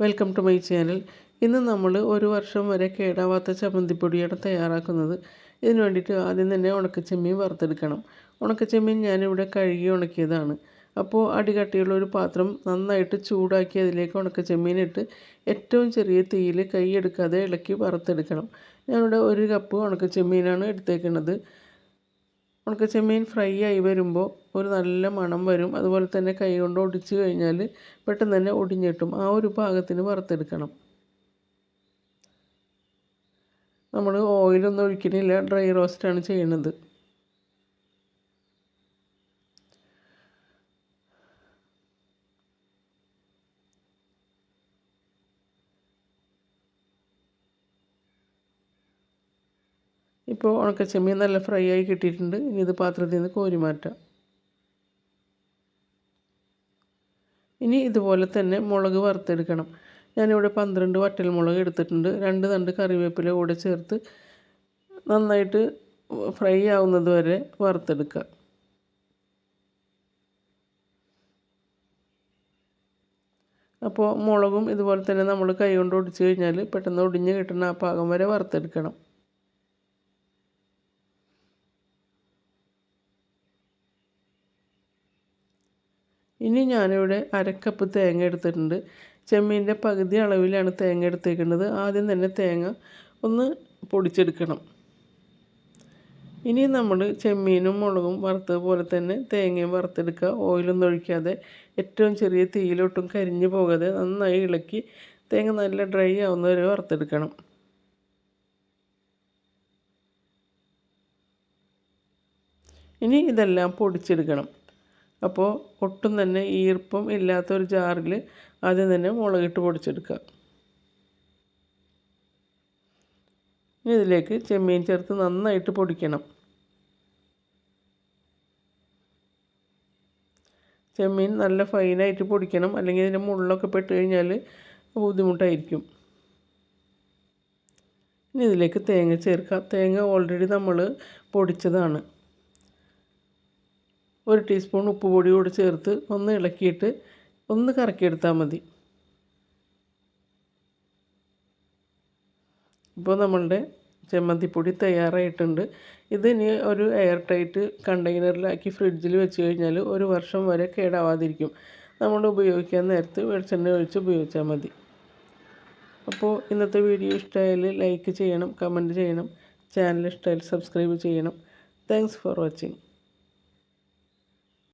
Welcome to my channel. ഇന്ന് നമ്മൾ ഒരു വർഷം വരെ കേടാവാത്ത ചമ്മന്തിപ്പൊടിയാണ് തയ്യാറാക്കുന്നത്. ഇതിന് വേണ്ടിയിട്ട് ആദ്യം തന്നെ ഉണക്കച്ചെമ്മീൻ വറുത്തെടുക്കണം. ഉണക്കച്ചെമ്മീൻ ഞാനിവിടെ കഴുകി ഉണക്കിയതാണ്. അപ്പോൾ അടികട്ടിയുള്ള ഒരു പാത്രം നന്നായിട്ട് ചൂടാക്കി അതിലേക്ക് ഉണക്കച്ചെമ്മീൻ ഇട്ട് ഏറ്റവും ചെറിയ തീയിൽ കൈ എടുക്കാതെ ഇളക്കി വറുത്തെടുക്കണം. ഞാനിവിടെ ഒരു കപ്പ് ഉണക്കച്ചെമ്മീനാണ് എടുത്തേക്കുന്നത്. ഉണക്കച്ചെമ്മീൻ ഫ്രൈ ആയി വരുമ്പോൾ ഒരു നല്ല മണം വരും. അതുപോലെ തന്നെ കൈ കൊണ്ട് ഒടിച്ച് കഴിഞ്ഞാൽ പെട്ടെന്ന് തന്നെ ഒടിഞ്ഞിട്ടും ആ ഒരു പാകത്തിന് വറുത്തെടുക്കണം. നമ്മൾ ഓയിലൊന്നും ഒഴിക്കണില്ല. ഡ്രൈ റോസ്റ്റാണ് ചെയ്യുന്നത്. ഇപ്പോൾ ഉണക്കച്ചെമ്മീൻ നല്ല ഫ്രൈ ആയി കിട്ടിയിട്ടുണ്ട്. ഇനി ഇത് പാത്രത്തിൽ നിന്ന് കോരി മാറ്റാം. ഇനി ഇതുപോലെ തന്നെ മുളക് വറുത്തെടുക്കണം. ഞാനിവിടെ പന്ത്രണ്ട് വറ്റൽമുളക് എടുത്തിട്ടുണ്ട്. രണ്ട് തണ്ട് കറിവേപ്പില കൂടെ ചേർത്ത് നന്നായിട്ട് ഫ്രൈ ആവുന്നത് വരെ വറുത്തെടുക്കുക അപ്പോൾ മുളകും ഇതുപോലെ തന്നെ നമ്മൾ കൈ കൊണ്ട് ഒടിച്ച് കഴിഞ്ഞാൽ പെട്ടെന്ന് ഒടിഞ്ഞ് കിട്ടുന്ന ആ പാകം വരെ വറുത്തെടുക്കണം. ഇനി ഞാനിവിടെ അരക്കപ്പ് തേങ്ങ എടുത്തിട്ടുണ്ട്. ചെമ്മീന്റെ പകുതി അളവിലാണ് തേങ്ങ എടുത്തേക്കുന്നത്. ആദ്യം തന്നെ തേങ്ങ ഒന്ന് പൊടിച്ചെടുക്കണം. ഇനി നമ്മൾ ചെമ്മീനും മുളകും വറുത്തത് പോലെ തന്നെ തേങ്ങയും വറുത്തെടുക്കുക. ഓയിലൊന്നും ഒഴിക്കാതെ ഏറ്റവും ചെറിയ തീയിലോട്ടും കരിഞ്ഞു പോകാതെ നന്നായി ഇളക്കി തേങ്ങ നല്ല ഡ്രൈ ആവുന്നവരെ വറുത്തെടുക്കണം. ഇനി ഇതെല്ലാം പൊടിച്ചെടുക്കണം. അപ്പോൾ ഒട്ടും തന്നെ ഈർപ്പം ഇല്ലാത്തൊരു ജാറിൽ ആദ്യം തന്നെ മുളകിട്ട് പൊടിച്ചെടുക്കുക. ഇതിലേക്ക് ചെമ്മീൻ ചേർത്ത് നന്നായിട്ട് പൊടിക്കണം. ചെമ്മീൻ നല്ല ഫൈനായിട്ട് പൊടിക്കണം. അല്ലെങ്കിൽ ഇതിന്റെ മുള്ളൊക്കെ പെട്ട് കഴിഞ്ഞാൽ ബുദ്ധിമുട്ടായിരിക്കും. ഇനി ഇതിലേക്ക് തേങ്ങ ചേർക്കുക. തേങ്ങ ഓൾറെഡി നമ്മൾ പൊടിച്ചതാണ്. ഒരു ടീസ്പൂൺ ഉപ്പ് കൂടി ചേർത്ത് ഒന്ന് ഇളക്കിയിട്ട് ഒന്ന് കറക്കിയെടുത്താൽ മതി. ഇപ്പോൾ നമ്മളുടെ ചമ്മന്തിപ്പൊടി തയ്യാറായിട്ടുണ്ട്. ഇത് ഇനി ഒരു എയർ ടൈറ്റ് കണ്ടെയ്നറിലാക്കി ഫ്രിഡ്ജിൽ വെച്ച് കഴിഞ്ഞാൽ ഒരു വർഷം വരെ കേടാവാതിരിക്കും. നമ്മൾ ഉപയോഗിക്കാൻ നേരത്തെ വെളിച്ചെണ്ണ ഒഴിച്ച് ഉപയോഗിച്ചാൽ മതി. അപ്പോൾ ഇന്നത്തെ വീഡിയോ ഇഷ്ടമായാൽ ലൈക്ക് ചെയ്യണം കമന്റ് ചെയ്യണം ചാനൽ ഇഷ്ടമായാൽ സബ്സ്ക്രൈബ് ചെയ്യണം. Thanks for watching